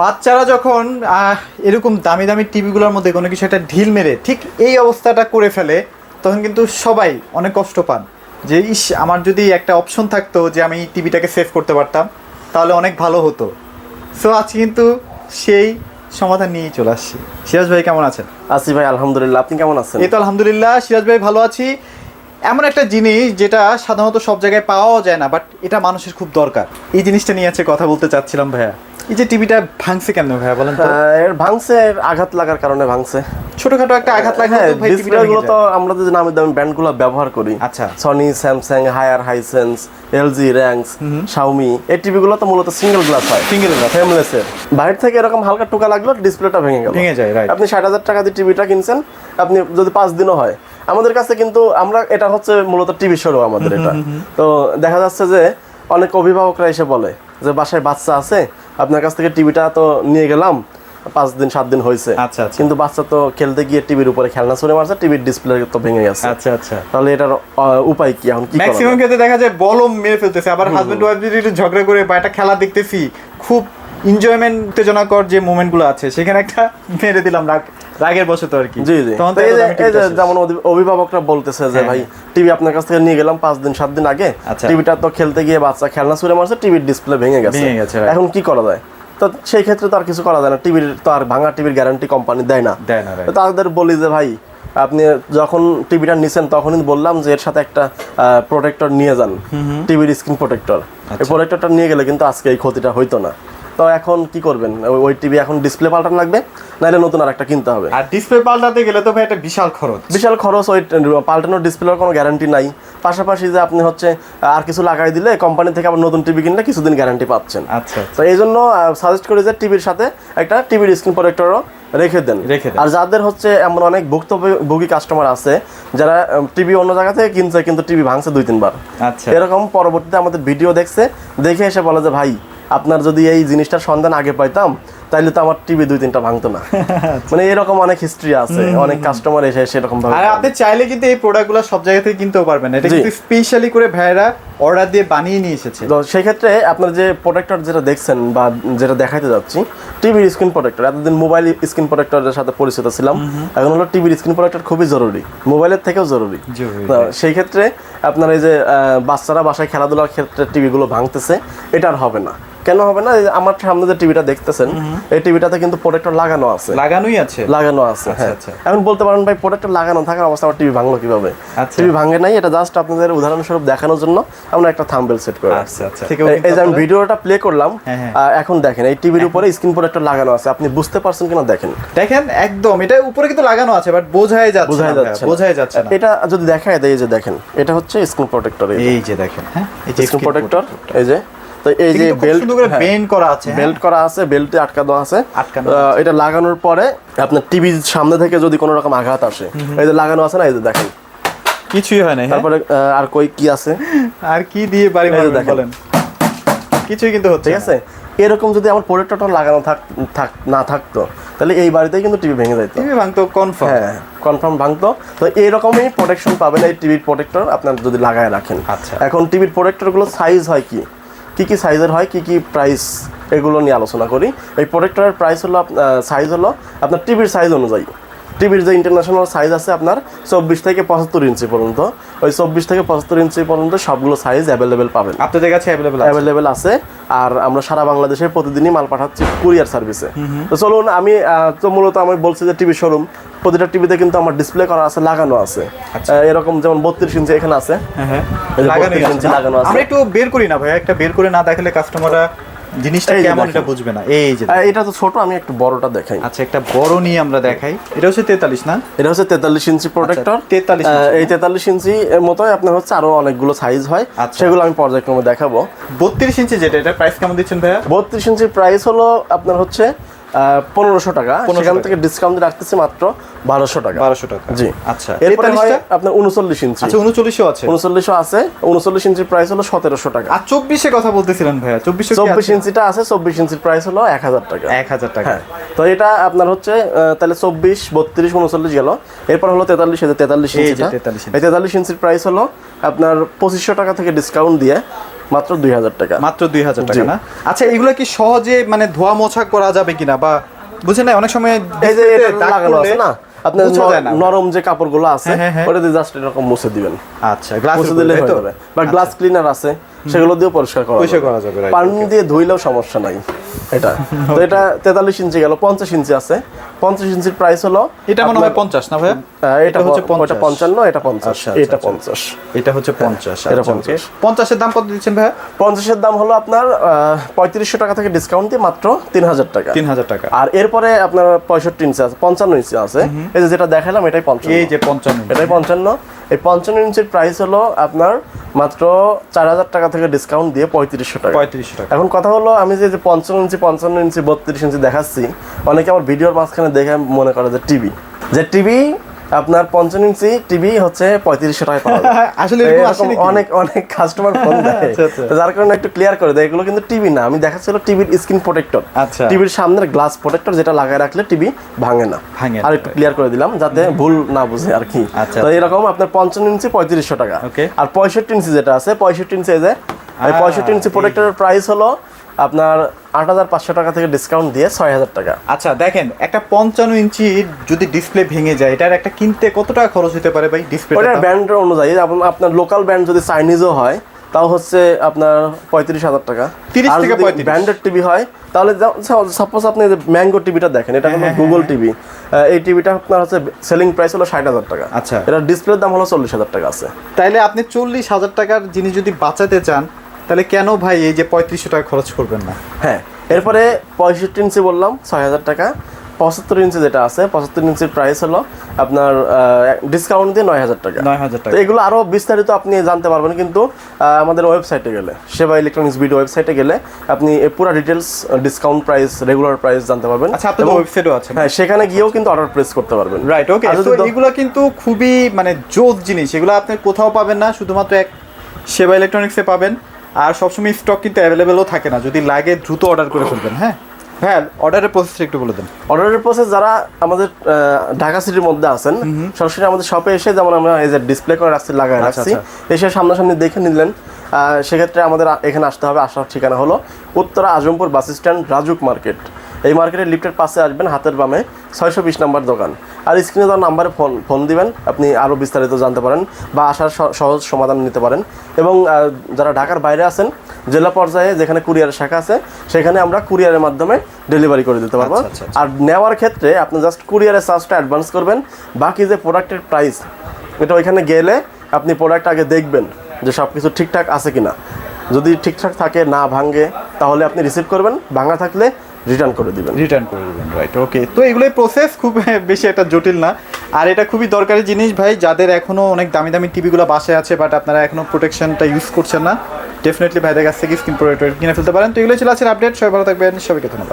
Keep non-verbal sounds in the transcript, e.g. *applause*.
বাচ্চারা যখন আহ, এরকম দামি দামি টিভিগুলোর মধ্যে কোনো কিছু একটা ঢিল মেরে ঠিক এই অবস্থাটা করে ফেলে তখন কিন্তু সবাই অনেক কষ্ট পান। যে ইস আমার যদি একটা অপশন থাকতো যে আমি টিভিটাকে সেভ করতে পারতাম তাহলে অনেক ভালো হতো। সো আজকে কিন্তু সেই সমাধান নিয়েই চলে আসছি। সিরাজ ভাই কেমন আছেন? আসি ভাই আলহামদুলিল্লাহ। আপনি কেমন আছেন? এই তো আলহামদুলিল্লাহ সিরাজ ভাই ভালো আছি। এমন একটা জিনিস যেটা সাধারণত সব জায়গায় পাওয়াও যায় না বাট এটা মানুষের খুব দরকার। এই জিনিসটা নিয়ে আছে কথা বলতে চাচ্ছিলাম ভাইয়া। এই যে টিভিটা ভাঙছে কেন ভাইয়া বলেন তো? এর ভাঙছে আঘাত লাগার কারণে ভাঙছে। ছোটখাটো একটা আঘাত লাগলে হ্যাঁ তো ভাই টিভিটা ডিসপ্লে গুলো ভেঙে তো আমরা যে নামি দামি ব্র্যান্ডগুলো ব্যবহার করি। আচ্ছা। Sony Samsung Haier Hisense LG Rangs Xiaomi এই টিভি গুলো তো মূলত সিঙ্গেল গ্লাস হয়। Glass। ফ্রেমলেস এর। বাইরে থেকে এরকম হালকা টুকা লাগল ডিসপ্লেটা ভেঙে গেল। ভেঙে যায়। আপনি ষাট হাজার টাকা দিয়ে টিভিটা কিনছেন আপনি যদি পাঁচ দিনও হয়। আমাদের কাছে কিন্তু আমরা এটা হচ্ছে মূলত টিভি শোরু আমাদের এটা। তো দেখা যাচ্ছে যে অনেক অভিভাবকরা এসে বলে যে বাসায় বাচ্চা আছে আপনার কাছ থেকে টিভিটা তো নিয়ে গেলাম পাঁচ দিন সাত দিন হয়েছে। আচ্ছা, আচ্ছা। কিন্তু বাচ্চা তো খেলতে গিয়ে টিভির উপরে খেলনা ছুড়ে মারছে টিভির ডিসপ্লে তো ভেঙে গেছে। আচ্ছা আচ্ছা। তাহলে এটার উপায় কি? এখন ম্যাক্সিমাম? ক্ষেত্রে দেখা যায় বলম মেরে ফেলতেছে। আবার হাজবেন্ড ওয়াইফ যদি একটু ঝগড়া করে বা একটা খেলা দেখতেছি খুব এনজয়মেন্ট উত্তেজনাকর যে মোমেন্টগুলো আছে সেখানে একটা মেরে দিলাম রাগ। রাগের বসে তো আর কি। জি জি। যেমন অভিভাবকরা বলতেছে যে হ্যাঁ, ভাই টিভি আপনার কাছ থেকে নিয়ে গেলাম পাঁচ দিন সাত দিন আগে। আচ্ছা। টিভিটা তো খেলতে গিয়ে বাচ্চা খেলনা ছুড়ে মারছে টিভির ডিসপ্লে ভেঙে গেছে. এখন কি করা যায়? তো সেই ক্ষেত্রে তো আর কিছু করা যায় না। টিভির তো আর ভাঙা টিভির গ্যারান্টি কোম্পানি দেয় না। তাদের বলি যে ভাই আপনি যখন টিভিটা নিছেন তখনই বললাম যে এর সাথে একটা প্রোটেক্টর নিয়ে যান। টিভির স্ক্রিন প্রোটেক্টর আচ্ছা। এই প্রোটেক্টরটা নিয়ে গেলে কিন্তু আজকে এই ক্ষতিটা হইতো না। তো এখন কি করবেন? ওই- টিভি এখন ডিসপ্লে পাল্টানো লাগবে নাহলে নতুন আর একটা কিনতে হবে। আর ডিসপ্লে পাল্টাতে গেলে তো ভাই একটা বিশাল খরচ। বিশাল খরচ ওই পাল্টানোর ডিসপ্লের কোনো গ্যারান্টি নাই। পাশাপাশি যে আপনি হচ্ছে আর কিছু লাগাই দিলে কোম্পানি থেকে আবার নতুন টিভি কিনলে কিছুদিন গ্যারান্টি পাচ্ছেন। আচ্ছা তো এই জন্য সাজেস্ট করি যে টিভির সাথে একটা টিভির স্ক্রিন প্রোটেক্টরও রেখে দেন। রেখে দেন। আর যাদের হচ্ছে এমন অনেক ভুক্তভোগী কাস্টমার আছে যারা টিভি অন্য জায়গা থেকে কিনছে কিন্তু টিভি ভাঙছে দুই তিনবার। আচ্ছা। এরকম পরবর্তীতে আমাদের ভিডিও দেখছে দেখে এসে বলে যে ভাই আপনার যদি এই জিনিসটার সন্ধান আগে পাইতাম তাইলে তো আমার টিভি দুই তিনটা ভাঙতো না। *laughs* মানে এরকম অনেক হিস্ট্রি আছে অনেক কাস্টমার এসে সেরকম ভাবে আর আপনি চাইলে কিন্তু এই প্রোডাক্টগুলো সব জায়গা থেকে কিনতেও পারবেন। এটা কিন্তু স্পেশালি করে ভাইয়েরা অর্ডার দিয়ে বানিয়ে নিয়ে এসেছে। তো সেই ক্ষেত্রে আপনার যে প্রোটেক্টর যেটা দেখছেন বা যেটা দেখাইতে যাচ্ছি টিভির স্ক্রিন প্রোটেক্টর এতদিন মোবাইল স্ক্রিন প্রোটেক্টরের সাথে পরিচিত ছিলাম। এখন হলো টিভির স্ক্রিন প্রোটেক্টর খুবই জরুরি। মোবাইলের থেকেও জরুরি। জরুরি, তো সেই ক্ষেত্রে আপনার এই যে বাচ্চারা বাসায় খেলাধুলার ক্ষেত্রে টিভিগুলো ভাঙতেছে এটা আর হবে না। কেন হবে না? আমার সামনে যে টিভিটা দেখতেছেন এই টিভিটাতে কিন্তু প্রোটেক্টর লাগানো আছে। লাগানোই আছে? লাগানো আছে হ্যাঁ। আচ্ছা। এখন বলতে পারেন ভাই প্রোডাক্টটা লাগানো থাকার অবস্থা আমার টিভি ভাঙলো কীভাবে? আচ্ছা। টিভি ভাঙে নাই এটা জাস্ট আপনাদের উদাহরণস্বরূপ দেখানোর জন্য আমরা একটা থাম্বেল সেট করে আচ্ছা আচ্ছা। এই- এই যে আমি ভিডিওটা প্লে করলাম হ্যাঁ, হ্যাঁ। এখন দেখেন এই টিভির উপরে স্ক্রিন প্রোডাক্টর লাগানো আছে। আপনি বুঝতে পারছেন কিনা দেখেন। দেখেন একদম। এটা উপরে কিন্তু লাগানো আছে বাট বোঝাই যাচ্ছে বোঝাই যাচ্ছে। বোঝাই যাচ্ছে এটা যদি দেখায় দেয় এই যে দেখেন এটা হচ্ছে স্ক্রিন প্রোটেক্টর এই যে। দেখেন হ্যাঁ এই যে স্ক্রিন প্রোটেক্টর এই যে। তো এই যে বেল্ট বেল্ট বেন্ড করা আছে হ্যাঁ। বেল্ট করা আছে বেল্টে আটকা দেওয়া আছে। এটা লাগানোর পরে আপনার টিভির সামনে থেকে যদি কোনো রকম আঘাত আসে এই যে লাগানো আছে না এই যে দেখেন। কিছুই হয় না হ্যাঁ? তারপরে আর কই কি আছে? আর কি দিয়ে বাড়ি। বলেন। কিছুই কিন্তু হচ্ছে ঠিক আছে? এরকম যদি আমার প্রোটেক্টরটা লাগানো থাক থাক না থাকতো তাহলে এই বাড়িতেই কিন্তু টিভি ভেঙে যেত টিভি ভাঙতো কনফার্ম হ্যাঁ কনফার্ম ভাঙতো। তো এইরকমই প্রোটেকশন পাবেন এই টিভির প্রোটেক্টর আপনার যদি লাগায় রাখেন। আচ্ছা। এখন টিভির প্রোটেক্টরগুলো সাইজ হয় কি? কি কি সাইজের হয়, কি কি প্রাইস এগুলো নিয়ে আলোচনা করি। এই প্রোডাক্টটার প্রাইস হলো সাইজ হলো আপনার টিভির সাইজ অনুযায়ী। টিভির যে ইন্টারন্যাশনাল সাইজ আছে আপনার চব্বিশ থেকে পঁচাত্তর ইঞ্চি পর্যন্ত ওই চব্বিশ থেকে পঁচাত্তর ইঞ্চি পর্যন্ত সবগুলো সাইজ অ্যাভেলেবেল পাবেন। আপনাদের কাছে অ্যাভেলেবল অ্যাভেলেবেল আছে আর আমরা সারা বাংলাদেশে প্রতিদিনই মাল পাঠাচ্ছি কুরিয়ার সার্ভিসে তো চলুন আমি তো মূলত আমি বলছি যে টিভি শোরুম প্রতিটা টিভিতে কিন্তু আমার ডিসপ্লে করা আছে লাগানো আছে। এরকম যেমন বত্রিশ ইঞ্চি এখানে আছে। হ্যাঁ হ্যাঁ। এই যে লাগানোই 32 আছে। ইঞ্চি লাগানো আছে। আমরা একটু বের করি না ভাই একটা বের করে না দেখালে কাস্টমাররা জিনিসটা কেমন এটা বুঝবে না। এই যে এটা তো ছোট আমি একটু বড়টা দেখাই। আচ্ছা একটা বড় নিয়ে আমরা দেখাই। এটা হচ্ছে তেতাল্লিশ না? এটা হচ্ছে তেতাল্লিশ ইঞ্চি প্রোটেক্টর তেতাল্লিশ এই তেতাল্লিশ ইঞ্চি এর মতোই আপনার হচ্ছে আরও অনেকগুলো সাইজ হয়। আচ্ছা। সেগুলো আমি পর্যায়ক্রমে দেখাবো। বত্রিশ ইঞ্চি যেটা এটা প্রাইস কেমন দিচ্ছেন ভাইয়া? বত্রিশ ইঞ্চির প্রাইস হলো আপনার হচ্ছে পনেরোশো টাকা। সেখান থেকে ডিসকাউন্ট রাখতেছি মাত্র বারোশো টাকা। বারোশো টাকা। জি। আচ্ছা। এরপরে হয় আপনার উনচল্লিশ ইঞ্চি। আচ্ছা উনচল্লিশও আছে। উনচল্লিশও আছে। উনচল্লিশ ইঞ্চির প্রাইস হলো সতেরোশো টাকা। আর চব্বিশে কথা বলতেছিলেন ভাইয়া। চব্বিশে চব্বিশ ইঞ্চিটা আছে চব্বিশ ইঞ্চির প্রাইস হলো এক হাজার টাকা। এক হাজার টাকা। হ্যাঁ। তো এটা আপনার হচ্ছে তাহলে চব্বিশ বত্রিশ উনচল্লিশ গেল। এরপর হলো তেতাল্লিশ তেতাল্লিশ এই যে ইঞ্চিটা। 43 ইঞ্চি। তেতাল্লিশ ইঞ্চির প্রাইস হলো আপনার পঁচিশশো টাকা থেকে ডিসকাউন্ট দিয়ে মাত্র দুই হাজার টাকা। মাত্র দুই হাজার টাকা না? আচ্ছা এগুলো কি সহজে মানে ধোয়া মোছা করা যাবে কিনা? বা বুঝে না অনেক সময় এই যে লাগানো আছে না? আপনার নরম যে কাপড়গুলো আছে। ওটা দিয়ে জাস্ট এরকম মুছে দিবেন। আচ্ছা গ্লাস মুছে দিলে হয়ে যাবে। বা গ্লাস ক্লিনার আছে। সেগুলো দিয়ে পরিষ্কার করা পরিষ্কার করা যাবে, পানি দিয়ে ধুইলেও সমস্যা নাই এটা। তো এটা তেতাল্লিশ ইঞ্চি গেল পঞ্চাশ ইঞ্চি আছে। পঞ্চাশ ইঞ্চির প্রাইস হলো এটা মনে হয় পঞ্চাশ না ভাইয়া? এটা হচ্ছে পঞ্চান্ন এটা পঞ্চাশ। আচ্ছা, আচ্ছা, এটা আচ্ছা। পঞ্চাশ। এটা হচ্ছে পঞ্চাশ এটা আচ্ছা, পঞ্চাশ। পঞ্চাশের দাম কত দিচ্ছেন ভাইয়া? পঞ্চাশের দাম হলো আপনার পঁয়ত্রিশশো টাকা থেকে ডিসকাউন্ট দিয়ে মাত্র তিন হাজার টাকা। তিন হাজার টাকা। আর এরপরে আপনার পঁয়ষট্টি ইঞ্চি আছে পঞ্চান্ন ইঞ্চি আছে। এই যে যেটা দেখালাম এটাই পঞ্চান্ন। এই যে পঞ্চান্ন। এটাই পঞ্চান্ন। এই পঞ্চান্ন ইঞ্চির প্রাইস হলো আপনার মাত্র চার হাজার টাকা থেকে ডিসকাউন্ট দিয়ে পঁয়ত্রিশশো টাকা। পঁয়ত্রিশশো টাকা। এখন কথা হলো আমি যে যে পঞ্চান্ন ইঞ্চি পঞ্চান্ন ইঞ্চি বত্রিশ ইঞ্চি দেখাচ্ছি অনেকে আমার ভিডিওর মাঝখানে দেখে মনে করে যে টিভি যে টিভি আপনার পঞ্চান্ন ইঞ্চি টিভি হচ্ছে পঁয়ত্রিশশো টাকা পাওয়া যায়। *laughs* আসলে? অনেক অনেক কাস্টমার ফোন *laughs* দেয়। আচ্ছা, আচ্ছা। যার কারণে একটু ক্লিয়ার করে দেয়। এগুলো কিন্তু টিভি না। আমি দেখাচ্ছিল টিভির স্ক্রিন প্রোটেক্টর আচ্ছা। টিভির সামনের গ্লাস প্রোটেক্টর যেটা লাগায় রাখলে টিভি ভাঙে না। আর একটু ক্লিয়ার করে দিলাম যাতে ভুল না বুঝে আর কি। আচ্ছা, তো এরকম আপনার পঞ্চান্ন ইঞ্চি পঁয়ত্রিশশো টাকা। আর পঁয়ষট্টি ইঞ্চি যেটা আছে পঁয়ষট্টি ইঞ্চি এই যে পঁয়ষট্টি ইঞ্চি প্রোটেক্টরের প্রাইস হলো আপনার আট হাজার পাঁচশো টাকা থেকে ডিসকাউন্ট দিয়ে ছয় হাজার টাকা। আচ্ছা দেখেন একটা পঞ্চান্ন ইঞ্চি যদি ডিসপ্লে ভেঙে যায় এটার একটা কিনতে কত টাকা খরচ হতে পারে ভাই ডিসপ্লে ওটার ব্র্যান্ডের অনুযায়ী আপনার লোকাল ব্র্যান্ড যদি চাইনিজও হয় তাও হচ্ছে আপনার পঁয়ত্রিশ হাজার টাকা। 30 আর থেকে 35 ব্র্যান্ডেড টিভি হয় তাহলে সাপোজ আপনি ম্যাঙ্গো টিভিটা দেখেন এটা হলো গুগল টিভি এই টিভিটা আপনার হচ্ছে সেলিং প্রাইস হলো ষাট হাজার টাকা। আচ্ছা। এটা ডিসপ্লের দাম হলো চল্লিশ হাজার টাকা আছে। তাইলে আপনি চল্লিশ হাজার টাকার জিনিস যদি বাঁচাতে চান তাহলে কেন ভাই এই যে পঁয়ত্রিশশো টাকা খরচ করবেন না? হ্যাঁ এরপরে পঁয়ষট্টি ইঞ্চি বললাম ছয় হাজার টাকা। পঁচাত্তর ইঞ্চি যেটা আছে পঁচাত্তর ইঞ্চির প্রাইস হলো আপনার ডিসকাউন্ট দিয়ে নয় হাজার টাকা। নয় হাজার টাকা। এগুলো আরও বিস্তারিত আপনি জানতে পারবেন কিন্তু আমাদের ওয়েবসাইটে গেলে সেবা ইলেকট্রনিক্স ভিডিও ওয়েবসাইটে গেলে আপনি পুরো details discount price regular price জানতে পারবেন। আচ্ছা আপনাদের ওয়েবসাইটও আছে। হ্যাঁ সেখানে গিয়েও কিন্তু অর্ডার প্লেস করতে পারবেন। রাইট ওকে এগুলো কিন্তু খুবই মানে জোর জিনিস। এগুলো আপনি কোথাও পাবেন না শুধুমাত্র এক সেবা ইলেকট্রনিক্সে পাবেন। আর সবসময় স্টক কিন্তু অ্যাভেলেবেলও থাকে না যদি লাগে দ্রুত অর্ডার করে ফেলবেন হ্যাঁ? হ্যাঁ অর্ডারের প্রসেসটা একটু বলে দেন। অর্ডারের প্রসেস যারা আমাদের ঢাকা সিটির মধ্যে আছেন সরাসরি আমাদের শপে এসে যেমন আমরা এই যে ডিসপ্লে করে রাখছি লাগায় আচ্ছা, রাখছি এসে সামনাসামনি দেখে নিলেন। সেক্ষেত্রে আমাদের এখানে আসতে হবে আসার ঠিকানা হলো Uttara Azampur bus stand Rajuk market. এই মার্কেটের লিফটের পাশে আসবেন হাতের বামে ছয়শো বিশ নাম্বার দোকান। আর স্ক্রিনে দেওয়ার নাম্বারে ফোন ফোন দিবেন আপনি আরও বিস্তারিত জানতে পারেন বা আসার স- সহজ সমাধান নিতে পারেন। এবং যারা ঢাকার বাইরে আছেন জেলা পর্যায়ে যেখানে কুরিয়ারের শাখা আছে সেখানে আমরা কুরিয়ারের মাধ্যমে ডেলিভারি করে দিতে পারব। আচ্ছা, আচ্ছা, আচ্ছা। আর নেওয়ার ক্ষেত্রে আপনি জাস্ট কুরিয়ারের চার্জটা অ্যাডভান্স করবেন। বাকি যে প্রোডাক্টের প্রাইস এটা ওইখানে গেলে আপনি প্রোডাক্ট আগে দেখবেন যে সব কিছু ঠিকঠাক আছে কিনা। যদি ঠিকঠাক থাকে না ভাঙে তাহলে আপনি রিসিভ করবেন। ভাঙা থাকলে রিটার্ন করে দিবেন। রিটার্ন করে দিবেন রাইট ওকে তো এগুলোই প্রসেস খুব *laughs* বেশি একটা জটিল না। আর এটা খুবই দরকারি জিনিস ভাই, যাদের এখনও অনেক দামি দামি টিভিগুলো বাসায় আছে বাট আপনারা এখনও প্রোটেকশনটা ইউজ করছেন না ডেফিনেটলি ভাইদের কাছ থেকে স্ক্রিন প্রোটেক্টর কিনে ফেলতে পারেন। তো এগুলো ছিল আজকের আপডেট সবাই ভালো থাকবেন, সবাইকে ধন্যবাদ।